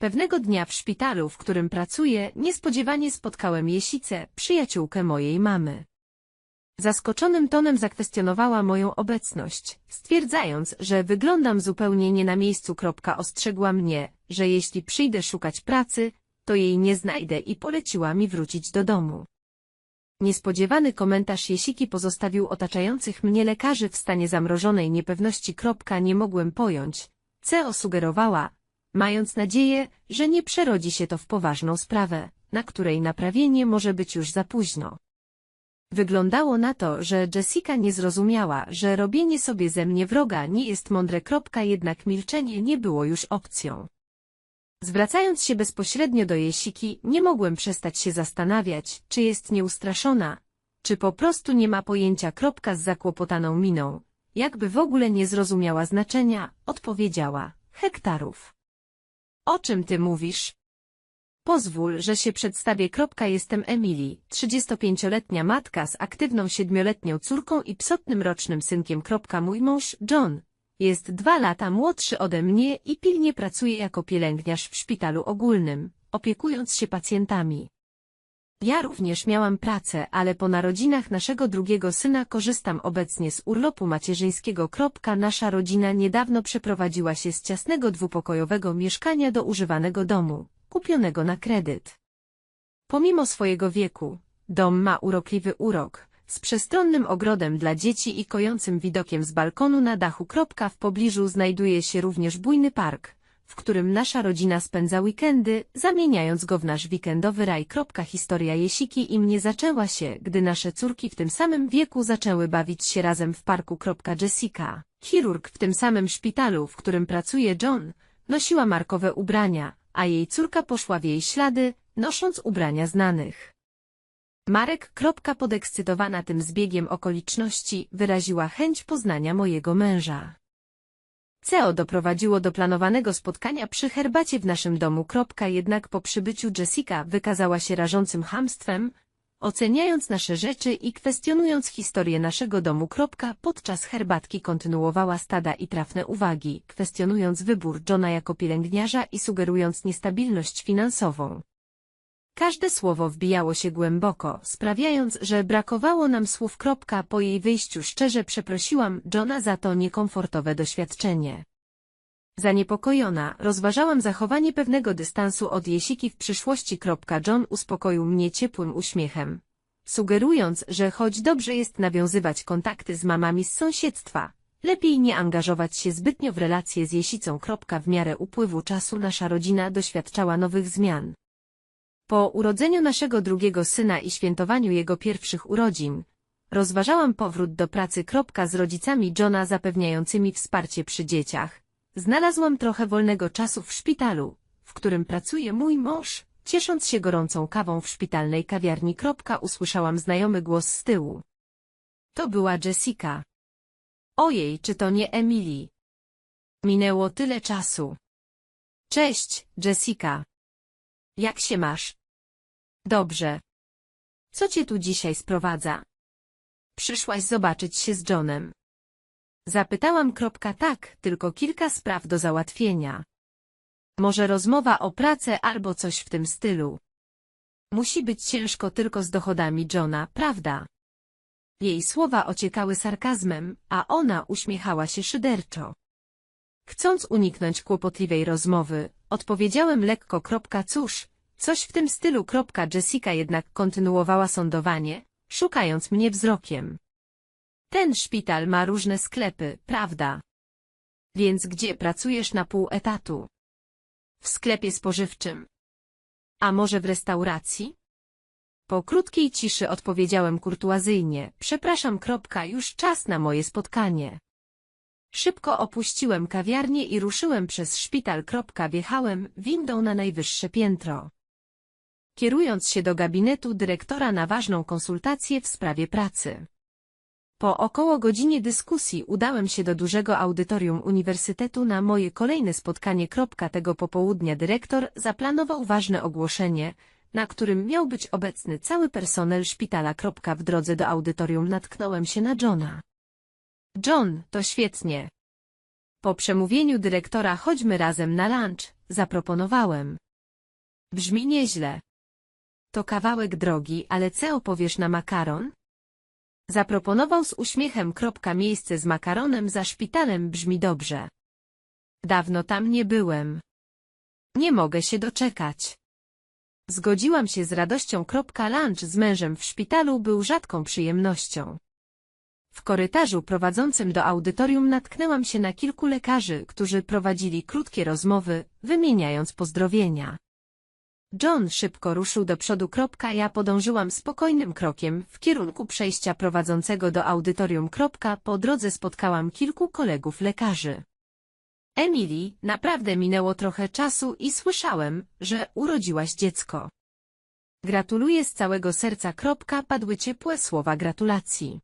Pewnego dnia w szpitalu, w którym pracuję, niespodziewanie spotkałem Jesicę, przyjaciółkę mojej mamy. Zaskoczonym tonem zakwestionowała moją obecność, stwierdzając, że wyglądam zupełnie nie na miejscu. Ostrzegła mnie, że jeśli przyjdę szukać pracy, to jej nie znajdę i poleciła mi wrócić do domu. Niespodziewany komentarz Jesiki pozostawił otaczających mnie lekarzy w stanie zamrożonej niepewności. Nie mogłem pojąć, co sugerowała, mając nadzieję, że nie przerodzi się to w poważną sprawę, na której naprawienie może być już za późno. Wyglądało na to, że Jessica nie zrozumiała, że robienie sobie ze mnie wroga nie jest mądre. Jednak milczenie nie było już opcją. Zwracając się bezpośrednio do Jesiki, nie mogłem przestać się zastanawiać, czy jest nieustraszona, czy po prostu nie ma pojęcia. Z zakłopotaną miną, jakby w ogóle nie zrozumiała znaczenia, odpowiedziała, hektarów. O czym ty mówisz? Pozwól, że się przedstawię. Jestem Emily, 35-letnia matka z aktywną siedmioletnią córką i psotnym rocznym synkiem. Mój mąż, John, jest dwa lata młodszy ode mnie i pilnie pracuje jako pielęgniarz w szpitalu ogólnym, opiekując się pacjentami. Ja również miałam pracę, ale po narodzinach naszego drugiego syna korzystam obecnie z urlopu macierzyńskiego. Nasza rodzina niedawno przeprowadziła się z ciasnego dwupokojowego mieszkania do używanego domu, kupionego na kredyt. Pomimo swojego wieku, dom ma urokliwy urok, z przestronnym ogrodem dla dzieci i kojącym widokiem z balkonu na dachu. W pobliżu znajduje się również bujny park, w którym nasza rodzina spędza weekendy, zamieniając go w nasz weekendowy raj. Historia Jesiki i mnie zaczęła się, gdy nasze córki w tym samym wieku zaczęły bawić się razem w parku. Jessica, chirurg w tym samym szpitalu, w którym pracuje John, nosiła markowe ubrania, a jej córka poszła w jej ślady, nosząc ubrania znanych. Marek. Podekscytowana tym zbiegiem okoliczności, wyraziła chęć poznania mojego męża. CEO doprowadziło do planowanego spotkania przy herbacie w naszym domu. Jednak po przybyciu Jessica wykazała się rażącym chamstwem, oceniając nasze rzeczy i kwestionując historię naszego domu. Podczas herbatki kontynuowała stada i trafne uwagi, kwestionując wybór Johna jako pielęgniarza i sugerując niestabilność finansową. Każde słowo wbijało się głęboko, sprawiając, że brakowało nam słów. Po jej wyjściu szczerze przeprosiłam Johna za to niekomfortowe doświadczenie. Zaniepokojona, rozważałam zachowanie pewnego dystansu od Jesiki w przyszłości. John uspokoił mnie ciepłym uśmiechem, sugerując, że choć dobrze jest nawiązywać kontakty z mamami z sąsiedztwa, lepiej nie angażować się zbytnio w relacje z Jesicą. W miarę upływu czasu nasza rodzina doświadczała nowych zmian. Po urodzeniu naszego drugiego syna i świętowaniu jego pierwszych urodzin, rozważałam powrót do pracy. Z rodzicami Johna zapewniającymi wsparcie przy dzieciach. Znalazłam trochę wolnego czasu w szpitalu, w którym pracuje mój mąż, ciesząc się gorącą kawą w szpitalnej kawiarni. Usłyszałam znajomy głos z tyłu. To była Jessica. Ojej, czy to nie Emily? Minęło tyle czasu. Cześć, Jessica. Jak się masz? Dobrze. Co cię tu dzisiaj sprowadza? Przyszłaś zobaczyć się z Johnem. Zapytałam. Kropka, tak, tylko kilka spraw do załatwienia. Może rozmowa o pracę albo coś w tym stylu. Musi być ciężko tylko z dochodami Johna, prawda? Jej słowa ociekały sarkazmem, a ona uśmiechała się szyderczo. Chcąc uniknąć kłopotliwej rozmowy, odpowiedziałem lekko. Cóż, Coś w tym stylu. Jessica jednak kontynuowała sądowanie, szukając mnie wzrokiem. Ten szpital ma różne sklepy, prawda? Więc gdzie pracujesz na pół etatu? W sklepie spożywczym. A może w restauracji? Po krótkiej ciszy odpowiedziałem kurtuazyjnie, przepraszam. Kropka, już czas na moje spotkanie. Szybko opuściłem kawiarnię i ruszyłem przez szpital. Kropka, wjechałem windą na najwyższe piętro kierując się do gabinetu dyrektora na ważną konsultację w sprawie pracy. Po około godzinie dyskusji udałem się do dużego audytorium Uniwersytetu na moje kolejne spotkanie. Tego popołudnia dyrektor zaplanował ważne ogłoszenie, na którym miał być obecny cały personel szpitala. W drodze do audytorium natknąłem się na Johna. John, to świetnie. Po przemówieniu dyrektora chodźmy razem na lunch, zaproponowałem. Brzmi nieźle. To kawałek drogi, ale co opowiesz na makaron? Zaproponował z uśmiechem. Miejsce z makaronem za szpitalem brzmi dobrze. Dawno tam nie byłem. Nie mogę się doczekać. Zgodziłam się z radością. Lunch z mężem w szpitalu był rzadką przyjemnością. W korytarzu prowadzącym do audytorium natknęłam się na kilku lekarzy, którzy prowadzili krótkie rozmowy, wymieniając pozdrowienia. John szybko ruszył do przodu. Kropka, ja podążyłam spokojnym krokiem w kierunku przejścia prowadzącego do audytorium. Kropka, po drodze spotkałam kilku kolegów lekarzy. Emily, naprawdę minęło trochę czasu i słyszałem, że urodziłaś dziecko. Gratuluję z całego serca. Kropka, padły ciepłe słowa gratulacji.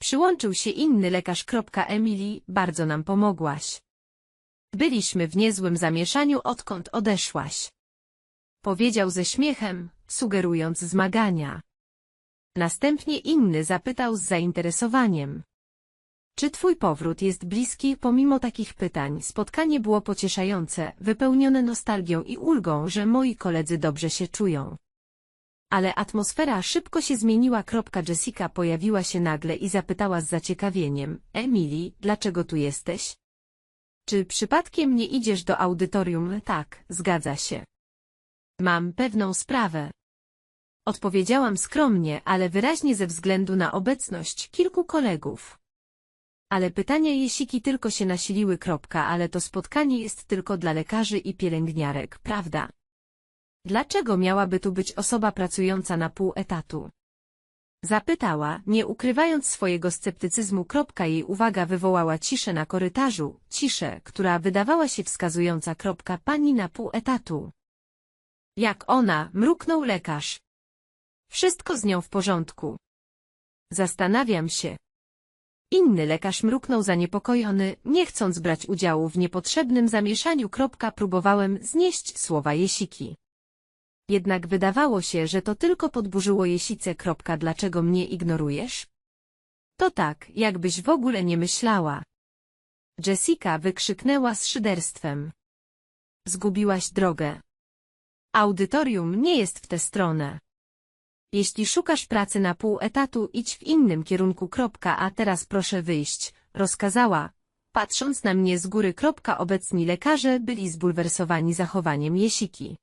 Przyłączył się inny lekarz. Kropka, Emily, bardzo nam pomogłaś. Byliśmy w niezłym zamieszaniu odkąd odeszłaś. Powiedział ze śmiechem, sugerując zmagania. Następnie inny zapytał z zainteresowaniem. Czy twój powrót jest bliski? Pomimo takich pytań, spotkanie było pocieszające, wypełnione nostalgią i ulgą, że moi koledzy dobrze się czują. Ale atmosfera szybko się zmieniła. Jessica pojawiła się nagle i zapytała z zaciekawieniem, Emily, dlaczego tu jesteś? Czy przypadkiem nie idziesz do audytorium? Tak, zgadza się. Mam pewną sprawę. Odpowiedziałam skromnie, ale wyraźnie ze względu na obecność kilku kolegów. Ale pytania Jesiki tylko się nasiliły. Kropka, ale to spotkanie jest tylko dla lekarzy i pielęgniarek, prawda? Dlaczego miałaby tu być osoba pracująca na pół etatu? Zapytała, nie ukrywając swojego sceptycyzmu. Kropka, jej uwaga wywołała ciszę na korytarzu, ciszę, która wydawała się wskazująca. Kropka, pani na pół etatu. Jak ona, mruknął lekarz. Wszystko z nią w porządku. Zastanawiam się. Inny lekarz mruknął zaniepokojony, nie chcąc brać udziału w niepotrzebnym zamieszaniu. Próbowałem znieść słowa Jesiki. Jednak wydawało się, że to tylko podburzyło Jesicę. Dlaczego mnie ignorujesz? To tak, jakbyś w ogóle nie myślała. Jessica wykrzyknęła z szyderstwem. Zgubiłaś drogę. Audytorium nie jest w tę stronę. Jeśli szukasz pracy na pół etatu, idź w innym kierunku. A teraz proszę wyjść, rozkazała, patrząc na mnie z góry. Obecni lekarze byli zbulwersowani zachowaniem Jesiki.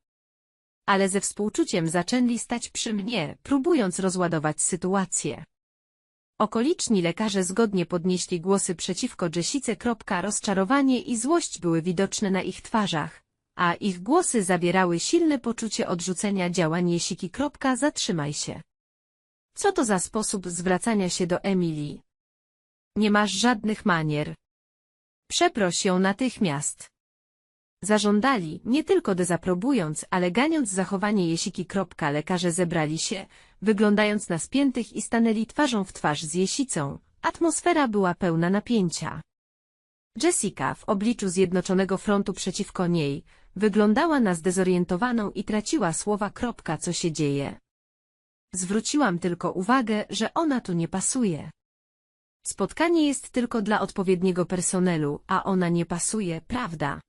Ale ze współczuciem zaczęli stać przy mnie, próbując rozładować sytuację. Okoliczni lekarze zgodnie podnieśli głosy przeciwko Jessice. Rozczarowanie i złość były widoczne na ich twarzach, a ich głosy zawierały silne poczucie odrzucenia działań Jesiki. Zatrzymaj się. Co to za sposób zwracania się do Emilii? Nie masz żadnych manier. Przeproś ją natychmiast. Zażądali, nie tylko dezaprobując, ale ganiąc zachowanie Jesiki. Lekarze zebrali się, wyglądając na spiętych i stanęli twarzą w twarz z Jesicą. Atmosfera była pełna napięcia. Jessica w obliczu Zjednoczonego Frontu przeciwko niej, wyglądała na zdezorientowaną i traciła słowa. Kropka, co się dzieje? Zwróciłam tylko uwagę, że ona tu nie pasuje. Spotkanie jest tylko dla odpowiedniego personelu, a ona nie pasuje, prawda?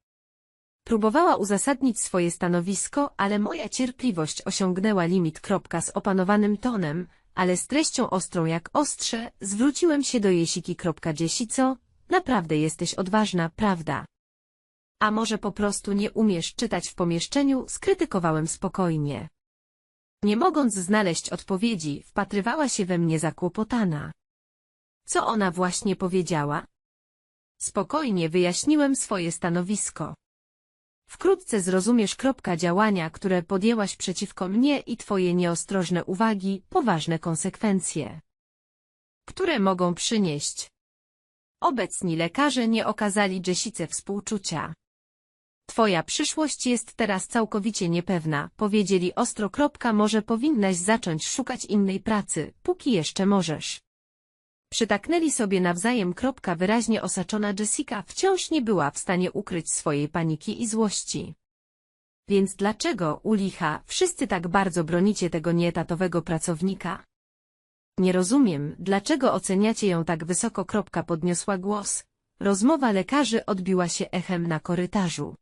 Próbowała uzasadnić swoje stanowisko, ale moja cierpliwość osiągnęła limit. Kropka z opanowanym tonem, ale z treścią ostrą jak ostrze, zwróciłem się do Jesiki. Dziesico, naprawdę jesteś odważna, prawda? A może po prostu nie umiesz czytać w pomieszczeniu, skrytykowałem spokojnie. Nie mogąc znaleźć odpowiedzi, wpatrywała się we mnie zakłopotana. Co ona właśnie powiedziała? Spokojnie wyjaśniłem swoje stanowisko. Wkrótce zrozumiesz kropka działania, które podjęłaś przeciwko mnie i twoje nieostrożne uwagi, poważne konsekwencje, które mogą przynieść. Obecni lekarze nie okazali Jessice współczucia. Twoja przyszłość jest teraz całkowicie niepewna, powiedzieli ostro. Kropka, może powinnaś zacząć szukać innej pracy, póki jeszcze możesz. Przytaknęli sobie nawzajem. Kropka, wyraźnie osaczona Jessica wciąż nie była w stanie ukryć swojej paniki i złości. Więc dlaczego, u licha, wszyscy tak bardzo bronicie tego nieetatowego pracownika? Nie rozumiem, dlaczego oceniacie ją tak wysoko. Podniosła głos. Rozmowa lekarzy odbiła się echem na korytarzu.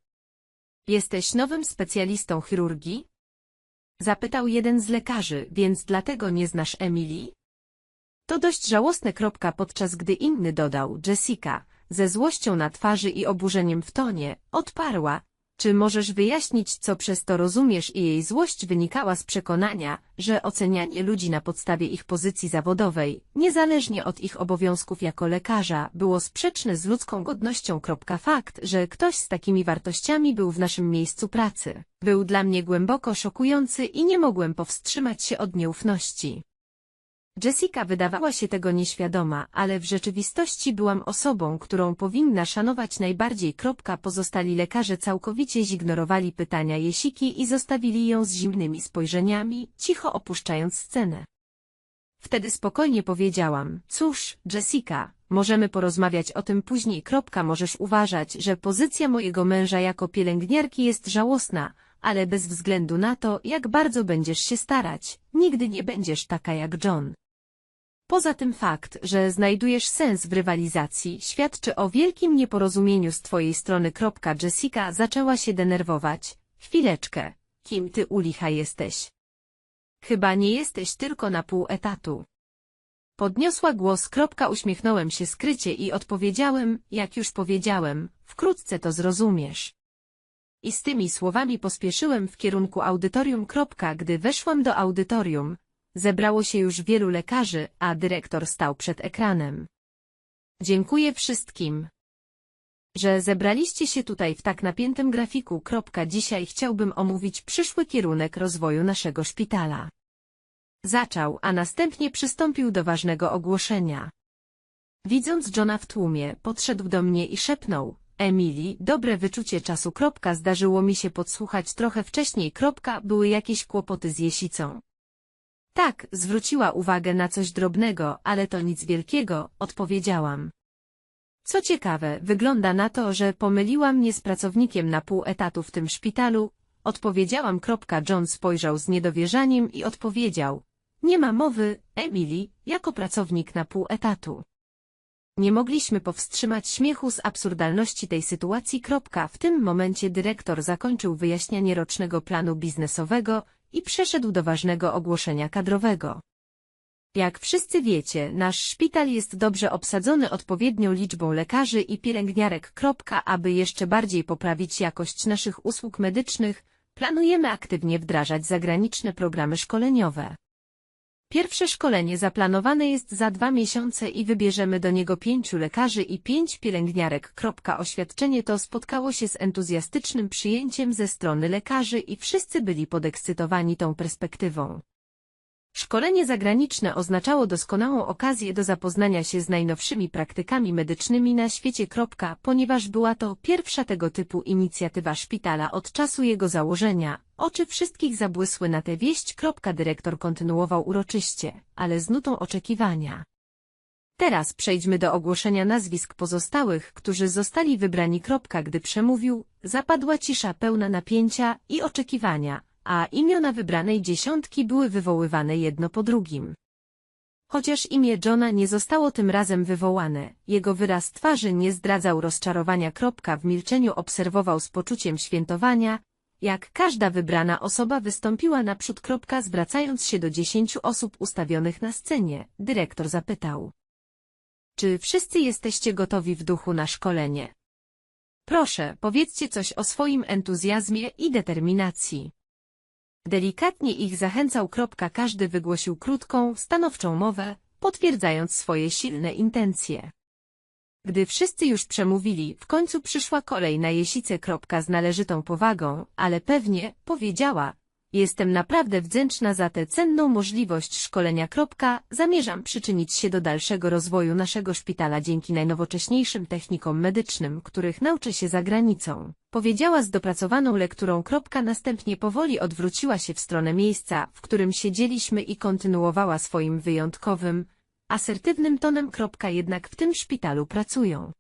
Jesteś nowym specjalistą chirurgii? Zapytał jeden z lekarzy, więc dlatego nie znasz Emilii? To dość żałosne podczas gdy inny dodał, Jessica, ze złością na twarzy i oburzeniem w tonie, odparła, czy możesz wyjaśnić, co przez to rozumiesz i jej złość wynikała z przekonania, że ocenianie ludzi na podstawie ich pozycji zawodowej, niezależnie od ich obowiązków jako lekarza, było sprzeczne z ludzką godnością. Fakt, że ktoś z takimi wartościami był w naszym miejscu pracy, był dla mnie głęboko szokujący i nie mogłem powstrzymać się od nieufności. Jessica wydawała się tego nieświadoma, ale w rzeczywistości byłam osobą, którą powinna szanować najbardziej. Pozostali lekarze całkowicie zignorowali pytania Jesiki i zostawili ją z zimnymi spojrzeniami, cicho opuszczając scenę. Wtedy spokojnie powiedziałam, cóż, Jessica, możemy porozmawiać o tym później. Możesz uważać, że pozycja mojego męża jako pielęgniarki jest żałosna, ale bez względu na to, jak bardzo będziesz się starać, nigdy nie będziesz taka jak John. Poza tym fakt, że znajdujesz sens w rywalizacji, świadczy o wielkim nieporozumieniu z twojej strony. Jessica zaczęła się denerwować. Chwileczkę, kim ty u licha jesteś? Chyba nie jesteś tylko na pół etatu. Podniosła głos. Uśmiechnąłem się skrycie i odpowiedziałem, jak już powiedziałem, wkrótce to zrozumiesz. I z tymi słowami pospieszyłem w kierunku audytorium. Gdy weszłam do audytorium, Zebrało się już wielu lekarzy, a dyrektor stał przed ekranem. Dziękuję wszystkim, że zebraliście się tutaj w tak napiętym grafiku. Dzisiaj chciałbym omówić przyszły kierunek rozwoju naszego szpitala. Zaczął, a następnie przystąpił do ważnego ogłoszenia. Widząc Johna w tłumie, podszedł do mnie i szepnął, Emily, dobre wyczucie czasu. Zdarzyło mi się podsłuchać trochę wcześniej. Były jakieś kłopoty z Jesicą. Tak, zwróciła uwagę na coś drobnego, ale to nic wielkiego, odpowiedziałam. Co ciekawe, wygląda na to, że pomyliła mnie z pracownikiem na pół etatu w tym szpitalu, odpowiedziałam. John spojrzał z niedowierzaniem i odpowiedział. Nie ma mowy, Emily, jako pracownik na pół etatu. Nie mogliśmy powstrzymać śmiechu z absurdalności tej sytuacji. W tym momencie dyrektor zakończył wyjaśnianie rocznego planu biznesowego i przeszedł do ważnego ogłoszenia kadrowego. Jak wszyscy wiecie, nasz szpital jest dobrze obsadzony odpowiednią liczbą lekarzy i pielęgniarek. Aby jeszcze bardziej poprawić jakość naszych usług medycznych, planujemy aktywnie wdrażać zagraniczne programy szkoleniowe. Pierwsze szkolenie zaplanowane jest za dwa miesiące i wybierzemy do niego pięciu lekarzy i pięć pielęgniarek. Oświadczenie to spotkało się z entuzjastycznym przyjęciem ze strony lekarzy i wszyscy byli podekscytowani tą perspektywą. Szkolenie zagraniczne oznaczało doskonałą okazję do zapoznania się z najnowszymi praktykami medycznymi na świecie. Ponieważ była to pierwsza tego typu inicjatywa szpitala od czasu jego założenia, oczy wszystkich zabłysły na tę wieść. Dyrektor kontynuował uroczyście, ale z nutą oczekiwania. Teraz przejdźmy do ogłoszenia nazwisk pozostałych, którzy zostali wybrani. Gdy przemówił, zapadła cisza pełna napięcia i oczekiwania, a imiona wybranej dziesiątki były wywoływane jedno po drugim. Chociaż imię Johna nie zostało tym razem wywołane, jego wyraz twarzy nie zdradzał rozczarowania. W milczeniu obserwował z poczuciem świętowania, jak każda wybrana osoba wystąpiła naprzód. Zwracając się do dziesięciu osób ustawionych na scenie, dyrektor zapytał. Czy wszyscy jesteście gotowi w duchu na szkolenie? Proszę, powiedzcie coś o swoim entuzjazmie i determinacji. Delikatnie ich zachęcał. Każdy wygłosił krótką, stanowczą mowę, potwierdzając swoje silne intencje. Gdy wszyscy już przemówili, w końcu przyszła kolej na Jesicę. Z należytą powagą, ale pewnie, powiedziała, Jestem naprawdę wdzięczna za tę cenną możliwość szkolenia. Zamierzam przyczynić się do dalszego rozwoju naszego szpitala dzięki najnowocześniejszym technikom medycznym, których nauczę się za granicą. Powiedziała z dopracowaną lekturą. Następnie powoli odwróciła się w stronę miejsca, w którym siedzieliśmy i kontynuowała swoim wyjątkowym, asertywnym tonem. Jednak w tym szpitalu pracują.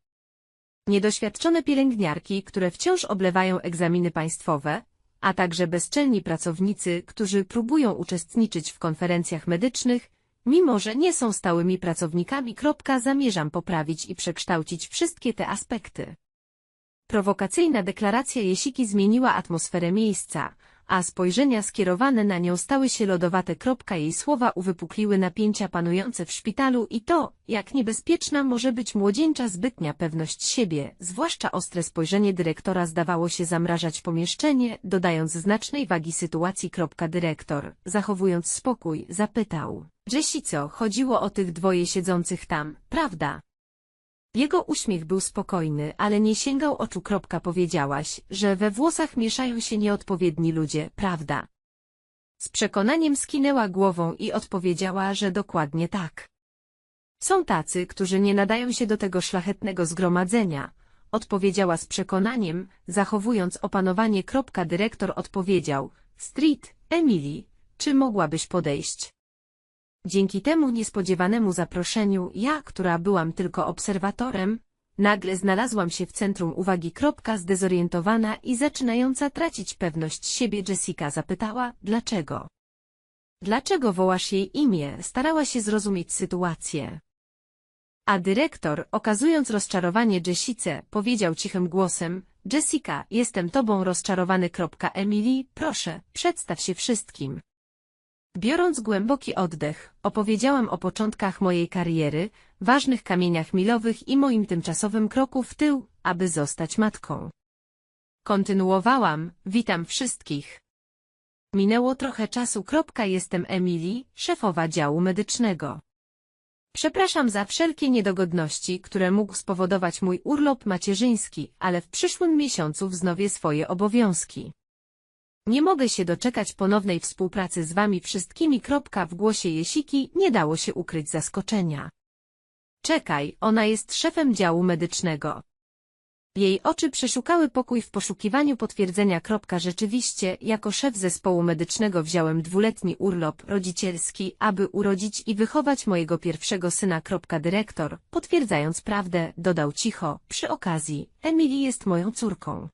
Niedoświadczone pielęgniarki, które wciąż oblewają egzaminy państwowe, a także bezczelni pracownicy, którzy próbują uczestniczyć w konferencjach medycznych, mimo że nie są stałymi pracownikami. Zamierzam poprawić i przekształcić wszystkie te aspekty. Prowokacyjna deklaracja Jesiki zmieniła atmosferę miejsca, a spojrzenia skierowane na nią stały się lodowate. Kropka jej słowa uwypukliły napięcia panujące w szpitalu i to, jak niebezpieczna może być młodzieńcza zbytnia pewność siebie, zwłaszcza ostre spojrzenie dyrektora zdawało się zamrażać pomieszczenie, dodając znacznej wagi sytuacji. Kropka Dyrektor, zachowując spokój, zapytał. Jessico, chodziło o tych dwoje siedzących tam, prawda? Jego uśmiech był spokojny, ale nie sięgał oczu. Powiedziałaś, że we włosach mieszają się nieodpowiedni ludzie, prawda? Z przekonaniem skinęła głową i odpowiedziała, że dokładnie tak. Są tacy, którzy nie nadają się do tego szlachetnego zgromadzenia, odpowiedziała z przekonaniem, zachowując opanowanie. Dyrektor odpowiedział, Street, Emily, czy mogłabyś podejść? Dzięki temu niespodziewanemu zaproszeniu, ja, która byłam tylko obserwatorem, nagle znalazłam się w centrum uwagi. Zdezorientowana i zaczynająca tracić pewność siebie Jessica zapytała, dlaczego? Dlaczego wołasz jej imię? Starała się zrozumieć sytuację. A dyrektor, okazując rozczarowanie Jessice, powiedział cichym głosem, Jessica, jestem tobą rozczarowany. Emily, proszę, przedstaw się wszystkim. Biorąc głęboki oddech, opowiedziałam o początkach mojej kariery, ważnych kamieniach milowych i moim tymczasowym kroku w tył, aby zostać matką. Kontynuowałam, witam wszystkich. Minęło trochę czasu. Jestem Emily, szefowa działu medycznego. Przepraszam za wszelkie niedogodności, które mógł spowodować mój urlop macierzyński, ale w przyszłym miesiącu wznowię swoje obowiązki. Nie mogę się doczekać ponownej współpracy z wami wszystkimi. W głosie Jesiki nie dało się ukryć zaskoczenia. Czekaj, ona jest szefem działu medycznego. Jej oczy przeszukały pokój w poszukiwaniu potwierdzenia. Rzeczywiście, jako szef zespołu medycznego wziąłem dwuletni urlop rodzicielski, aby urodzić i wychować mojego pierwszego syna. Dyrektor, potwierdzając prawdę, dodał cicho, przy okazji, Emily jest moją córką.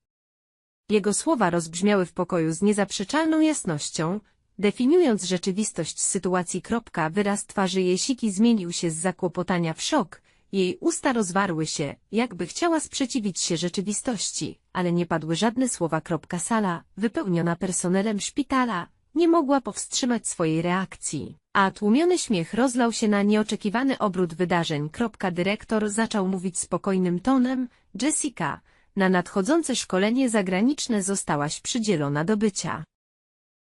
Jego słowa rozbrzmiały w pokoju z niezaprzeczalną jasnością, definiując rzeczywistość sytuacji. Kropka, wyraz twarzy Jesiki zmienił się z zakłopotania w szok, jej usta rozwarły się, jakby chciała sprzeciwić się rzeczywistości, ale nie padły żadne słowa. Kropka sala, wypełniona personelem szpitala, nie mogła powstrzymać swojej reakcji, a tłumiony śmiech rozlał się na nieoczekiwany obrót wydarzeń. Dyrektor zaczął mówić spokojnym tonem, Jessica, na nadchodzące szkolenie zagraniczne zostałaś przydzielona do bycia.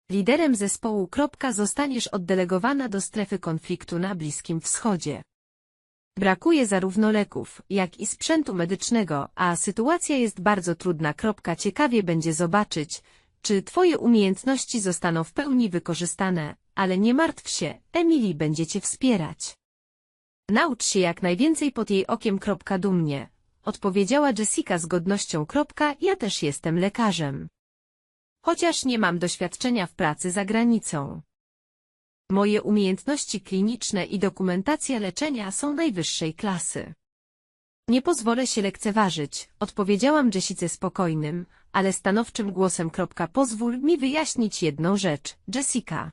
Liderem zespołu. Zostaniesz oddelegowana do strefy konfliktu na Bliskim Wschodzie. Brakuje zarówno leków, jak i sprzętu medycznego, a sytuacja jest bardzo trudna. Ciekawie będzie zobaczyć, czy Twoje umiejętności zostaną w pełni wykorzystane, ale nie martw się, Emily będzie Cię wspierać. Naucz się jak najwięcej pod jej okiem. Dumnie, odpowiedziała Jessica z godnością. Ja też jestem lekarzem. Chociaż nie mam doświadczenia w pracy za granicą. Moje umiejętności kliniczne i dokumentacja leczenia są najwyższej klasy. Nie pozwolę się lekceważyć, odpowiedziałam Jessice spokojnym, ale stanowczym głosem. Pozwól mi wyjaśnić jedną rzecz, Jessica.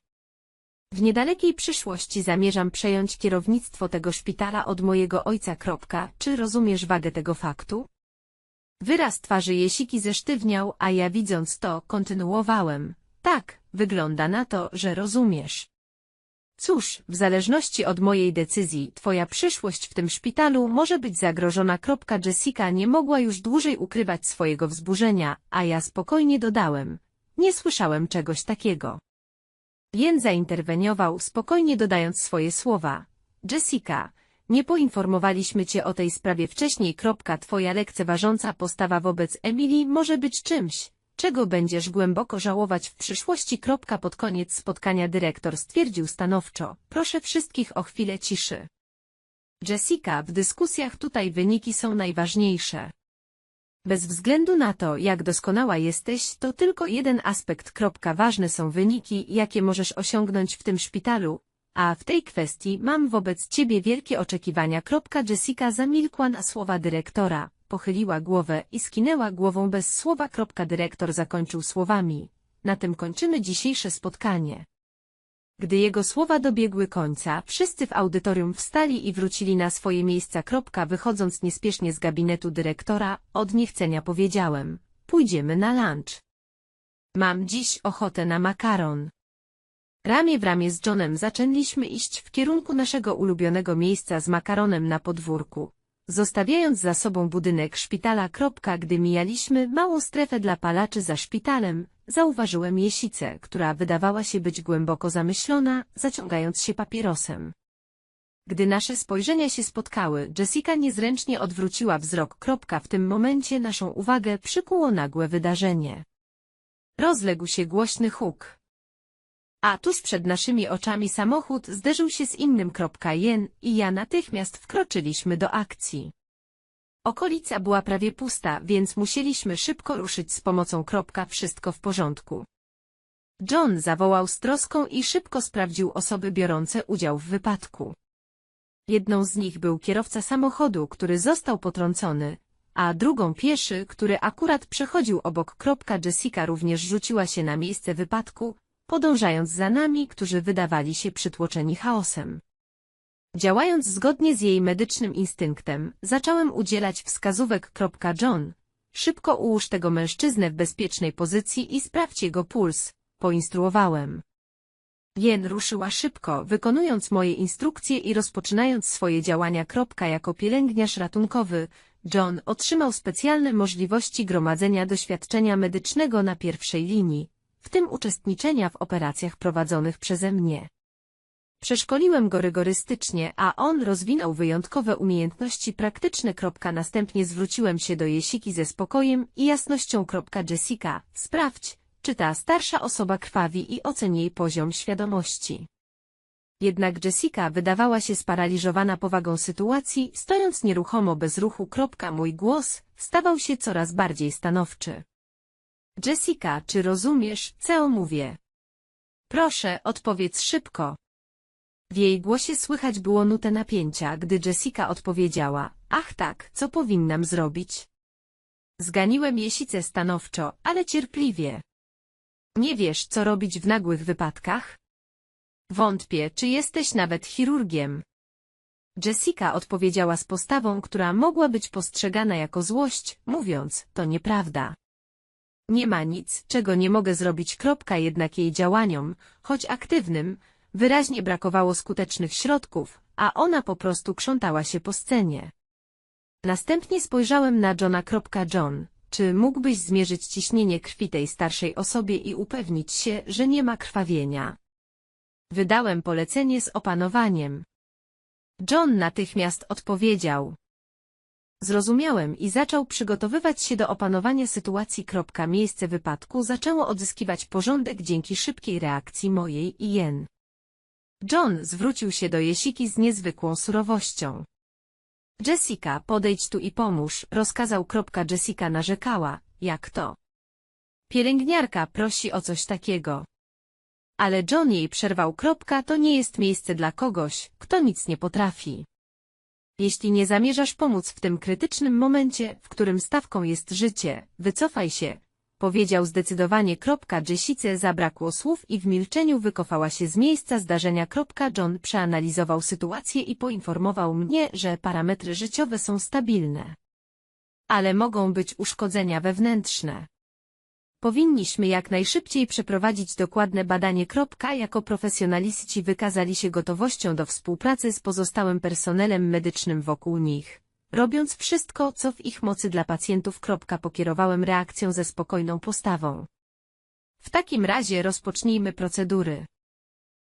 W niedalekiej przyszłości zamierzam przejąć kierownictwo tego szpitala od mojego ojca. Kropka. Czy rozumiesz wagę tego faktu? Wyraz twarzy Jesiki zesztywniał, a ja widząc to, kontynuowałem. Tak, wygląda na to, że rozumiesz. Cóż, w zależności od mojej decyzji, twoja przyszłość w tym szpitalu może być zagrożona. Jessica nie mogła już dłużej ukrywać swojego wzburzenia, a ja spokojnie dodałem. Nie słyszałem czegoś takiego. Jen zainterweniował, spokojnie dodając swoje słowa. Jessica, nie poinformowaliśmy cię o tej sprawie wcześniej. Twoja lekceważąca postawa wobec Emily może być czymś, czego będziesz głęboko żałować w przyszłości. Pod koniec spotkania dyrektor stwierdził stanowczo, proszę wszystkich o chwilę ciszy. Jessica, w dyskusjach tutaj wyniki są najważniejsze. Bez względu na to, jak doskonała jesteś, to tylko jeden aspekt. Ważne są wyniki, jakie możesz osiągnąć w tym szpitalu, a w tej kwestii mam wobec ciebie wielkie oczekiwania. Jessica zamilkła na słowa dyrektora, pochyliła głowę i skinęła głową bez słowa. Dyrektor zakończył słowami. Na tym kończymy dzisiejsze spotkanie. Gdy jego słowa dobiegły końca, wszyscy w audytorium wstali i wrócili na swoje miejsca. Wychodząc niespiesznie z gabinetu dyrektora, od niechcenia powiedziałem, pójdziemy na lunch. Mam dziś ochotę na makaron. Ramię w ramię z Johnem zaczęliśmy iść w kierunku naszego ulubionego miejsca z makaronem na podwórku, zostawiając za sobą budynek szpitala. Gdy mijaliśmy małą strefę dla palaczy za szpitalem, zauważyłem Jesicę, która wydawała się być głęboko zamyślona, zaciągając się papierosem. Gdy nasze spojrzenia się spotkały, Jessica niezręcznie odwróciła wzrok. Kropka, W tym momencie naszą uwagę przykuło nagłe wydarzenie. Rozległ się głośny huk. A tuż przed naszymi oczami samochód zderzył się z innym. Jen i ja natychmiast wkroczyliśmy do akcji. Okolica była prawie pusta, więc musieliśmy szybko ruszyć z pomocą. Kropka, Wszystko w porządku. John zawołał z troską i szybko sprawdził osoby biorące udział w wypadku. Jedną z nich był kierowca samochodu, który został potrącony, a drugą pieszy, który akurat przechodził obok. Jessica również rzuciła się na miejsce wypadku, podążając za nami, którzy wydawali się przytłoczeni chaosem. Działając zgodnie z jej medycznym instynktem, zacząłem udzielać wskazówek. John, szybko ułóż tego mężczyznę w bezpiecznej pozycji i sprawdź jego puls, poinstruowałem. Jen ruszyła szybko, wykonując moje instrukcje i rozpoczynając swoje działania. Jako pielęgniarz ratunkowy, John otrzymał specjalne możliwości gromadzenia doświadczenia medycznego na pierwszej linii, w tym uczestniczenia w operacjach prowadzonych przeze mnie. Przeszkoliłem go rygorystycznie, a on rozwinął wyjątkowe umiejętności praktyczne. Następnie zwróciłem się do Jesiki ze spokojem i jasnością. Jessica, sprawdź, czy ta starsza osoba krwawi i oceń jej poziom świadomości. Jednak Jessica wydawała się sparaliżowana powagą sytuacji, stojąc nieruchomo bez ruchu. Mój głos stawał się coraz bardziej stanowczy. Jessica, czy rozumiesz, co mówię? Proszę, odpowiedz szybko. W jej głosie słychać było nutę napięcia, gdy Jessica odpowiedziała, ach tak, co powinnam zrobić? Zganiłem jesicę stanowczo, ale cierpliwie. Nie wiesz, co robić w nagłych wypadkach? Wątpię, czy jesteś nawet chirurgiem. Jessica odpowiedziała z postawą, która mogła być postrzegana jako złość, mówiąc, to nieprawda. Nie ma nic, czego nie mogę zrobić. Kropka jednak jej działaniom, choć aktywnym, wyraźnie brakowało skutecznych środków, a ona po prostu krzątała się po scenie. Następnie spojrzałem na Johna. John, czy mógłbyś zmierzyć ciśnienie krwi tej starszej osobie i upewnić się, że nie ma krwawienia? Wydałem polecenie z opanowaniem. John natychmiast odpowiedział. Zrozumiałem i zaczął przygotowywać się do opanowania sytuacji. Miejsce wypadku zaczęło odzyskiwać porządek dzięki szybkiej reakcji mojej i Jen. John zwrócił się do Jesiki z niezwykłą surowością. Jessica, podejdź tu i pomóż, rozkazał. Jessica narzekała, jak to? Pielęgniarka prosi o coś takiego. Ale John jej przerwał. To nie jest miejsce dla kogoś, kto nic nie potrafi. Jeśli nie zamierzasz pomóc w tym krytycznym momencie, w którym stawką jest życie, wycofaj się, powiedział zdecydowanie. Jessice zabrakło słów i w milczeniu wykofała się z miejsca zdarzenia. John przeanalizował sytuację i poinformował mnie, że parametry życiowe są stabilne. Ale mogą być uszkodzenia wewnętrzne. Powinniśmy jak najszybciej przeprowadzić dokładne badanie. Jako profesjonaliści wykazali się gotowością do współpracy z pozostałym personelem medycznym wokół nich, robiąc wszystko, co w ich mocy dla pacjentów. Pokierowałem reakcją ze spokojną postawą. W takim razie rozpocznijmy procedury.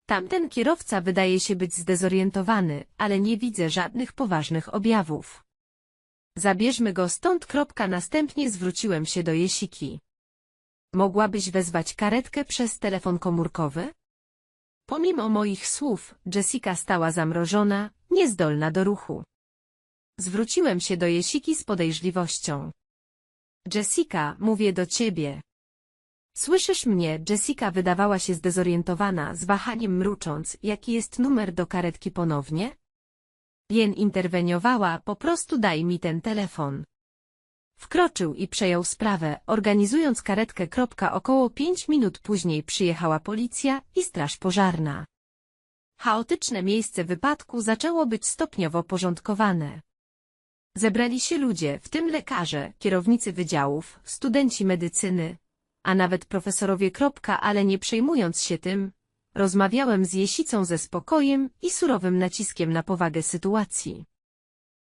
Tamten kierowca wydaje się być zdezorientowany, ale nie widzę żadnych poważnych objawów. Zabierzmy go stąd. Następnie zwróciłem się do Jesiki. Mogłabyś wezwać karetkę przez telefon komórkowy? Pomimo moich słów, Jessica stała zamrożona, niezdolna do ruchu. Zwróciłem się do Jesiki z podejrzliwością. Jessica, mówię do ciebie. Słyszysz mnie? Jessica wydawała się zdezorientowana, z wahaniem mrucząc, jaki jest numer do karetki ponownie? Jen interweniowała, po prostu daj mi ten telefon. Wkroczył i przejął sprawę, organizując karetkę. Około pięć minut później przyjechała policja i straż pożarna. Chaotyczne miejsce wypadku zaczęło być stopniowo porządkowane. Zebrali się ludzie, w tym lekarze, kierownicy wydziałów, studenci medycyny, a nawet profesorowie. Ale nie przejmując się tym, rozmawiałem z Jesicą ze spokojem i surowym naciskiem na powagę sytuacji.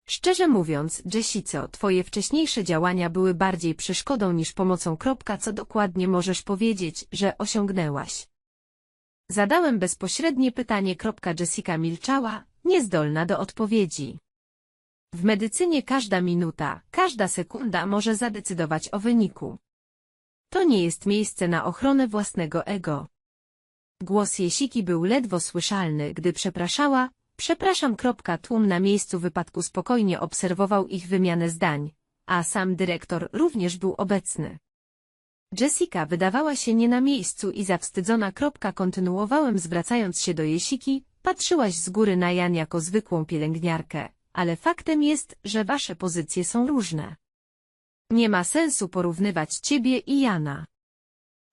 Szczerze mówiąc, Jessico, twoje wcześniejsze działania były bardziej przeszkodą niż pomocą. Co dokładnie możesz powiedzieć, że osiągnęłaś? Zadałem bezpośrednie pytanie. Jessica milczała, niezdolna do odpowiedzi. W medycynie każda minuta, każda sekunda może zadecydować o wyniku. To nie jest miejsce na ochronę własnego ego. Głos Jesiki był ledwo słyszalny, gdy przepraszała, przepraszam. Tłum na miejscu wypadku spokojnie obserwował ich wymianę zdań, a sam dyrektor również był obecny. Jessica wydawała się nie na miejscu i zawstydzona. Kontynuowałem zwracając się do Jesiki, patrzyłaś z góry na Jan jako zwykłą pielęgniarkę, ale faktem jest, że wasze pozycje są różne. Nie ma sensu porównywać ciebie i Jana.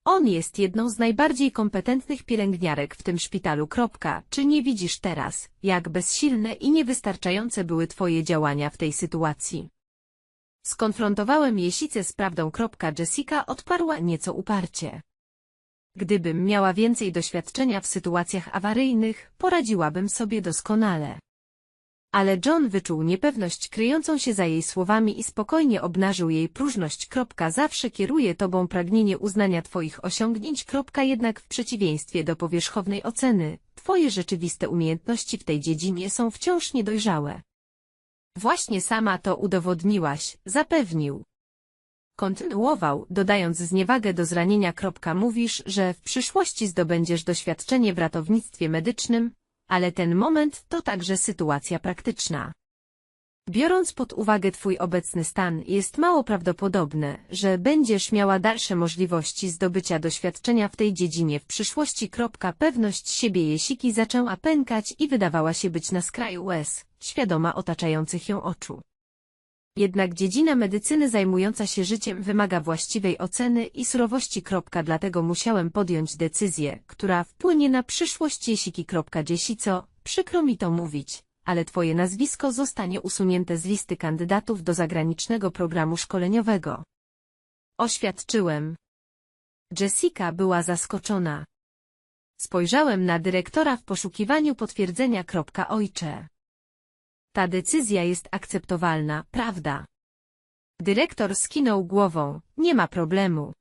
On jest jedną z najbardziej kompetentnych pielęgniarek w tym szpitalu. Kropka. Czy nie widzisz teraz, jak bezsilne i niewystarczające były twoje działania w tej sytuacji? Skonfrontowałem Jesicę z prawdą. Kropka. Jessica odparła nieco uparcie. Gdybym miała więcej doświadczenia w sytuacjach awaryjnych, poradziłabym sobie doskonale. Ale John wyczuł niepewność kryjącą się za jej słowami i spokojnie obnażył jej próżność. Kropka, zawsze kieruje tobą pragnienie uznania twoich osiągnięć. Kropka, jednak w przeciwieństwie do powierzchownej oceny, twoje rzeczywiste umiejętności w tej dziedzinie są wciąż niedojrzałe. Właśnie sama to udowodniłaś, zapewnił. Kontynuował, dodając zniewagę do zranienia. Mówisz, że w przyszłości zdobędziesz doświadczenie w ratownictwie medycznym, ale ten moment to także sytuacja praktyczna. Biorąc pod uwagę Twój obecny stan, jest mało prawdopodobne, że będziesz miała dalsze możliwości zdobycia doświadczenia w tej dziedzinie w przyszłości. Pewność siebie Jesiki zaczęła pękać i wydawała się być na skraju łez, świadoma otaczających ją oczu. Jednak dziedzina medycyny zajmująca się życiem wymaga właściwej oceny i surowości. Dlatego musiałem podjąć decyzję, która wpłynie na przyszłość Jesiki. Dziesico, przykro mi to mówić, ale twoje nazwisko zostanie usunięte z listy kandydatów do zagranicznego programu szkoleniowego. Oświadczyłem. Jessica była zaskoczona. Spojrzałem na dyrektora w poszukiwaniu potwierdzenia. Ojcze. Ta decyzja jest akceptowalna, prawda? Dyrektor skinął głową, nie ma problemu.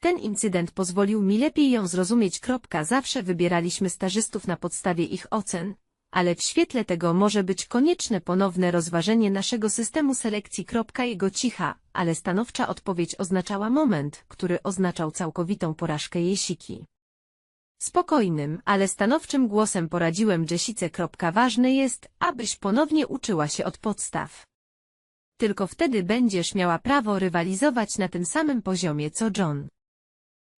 Ten incydent pozwolił mi lepiej ją zrozumieć. Zawsze wybieraliśmy stażystów na podstawie ich ocen, ale w świetle tego może być konieczne ponowne rozważenie naszego systemu selekcji. Jego cicha, ale stanowcza odpowiedź oznaczała moment, który oznaczał całkowitą porażkę Jesiki. Spokojnym, ale stanowczym głosem poradziłem Jessice. Ważne jest, abyś ponownie uczyła się od podstaw. Tylko wtedy będziesz miała prawo rywalizować na tym samym poziomie co John.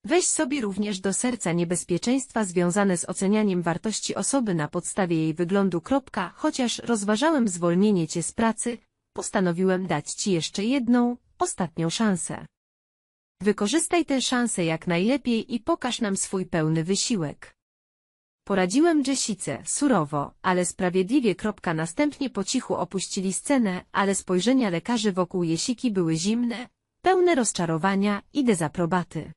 Weź sobie również do serca niebezpieczeństwa związane z ocenianiem wartości osoby na podstawie jej wyglądu. Chociaż rozważałem zwolnienie cię z pracy, postanowiłem dać ci jeszcze jedną, ostatnią szansę. Wykorzystaj tę szansę jak najlepiej i pokaż nam swój pełny wysiłek. Poradziłem Jessice, surowo, ale sprawiedliwie. Następnie po cichu opuścili scenę, ale spojrzenia lekarzy wokół Jesiki były zimne, pełne rozczarowania i dezaprobaty.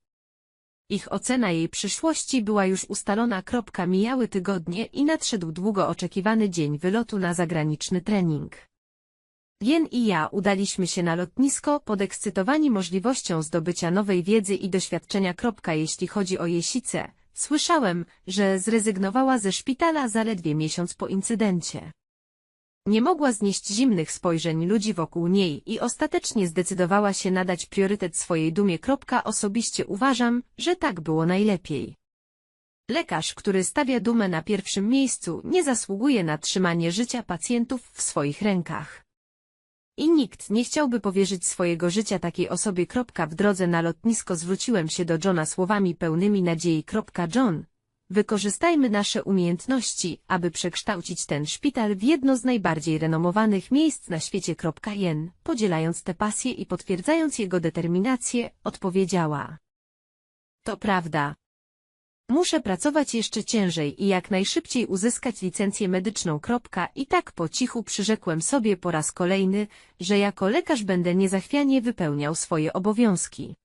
Ich ocena jej przyszłości była już ustalona. Mijały tygodnie i nadszedł długo oczekiwany dzień wylotu na zagraniczny trening. Jen i ja udaliśmy się na lotnisko podekscytowani możliwością zdobycia nowej wiedzy i doświadczenia. Jeśli chodzi o Jesicę, słyszałem, że zrezygnowała ze szpitala zaledwie miesiąc po incydencie. Nie mogła znieść zimnych spojrzeń ludzi wokół niej i ostatecznie zdecydowała się nadać priorytet swojej dumie. Osobiście uważam, że tak było najlepiej. Lekarz, który stawia dumę na pierwszym miejscu, nie zasługuje na trzymanie życia pacjentów w swoich rękach. I nikt nie chciałby powierzyć swojego życia takiej osobie. W drodze na lotnisko zwróciłem się do Johna słowami pełnymi nadziei. John, wykorzystajmy nasze umiejętności, aby przekształcić ten szpital w jedno z najbardziej renomowanych miejsc na świecie. Jen, podzielając tę pasję i potwierdzając jego determinację, odpowiedziała. To prawda. Muszę pracować jeszcze ciężej i jak najszybciej uzyskać licencję medyczną. I tak po cichu przyrzekłem sobie po raz kolejny, że jako lekarz będę niezachwianie wypełniał swoje obowiązki.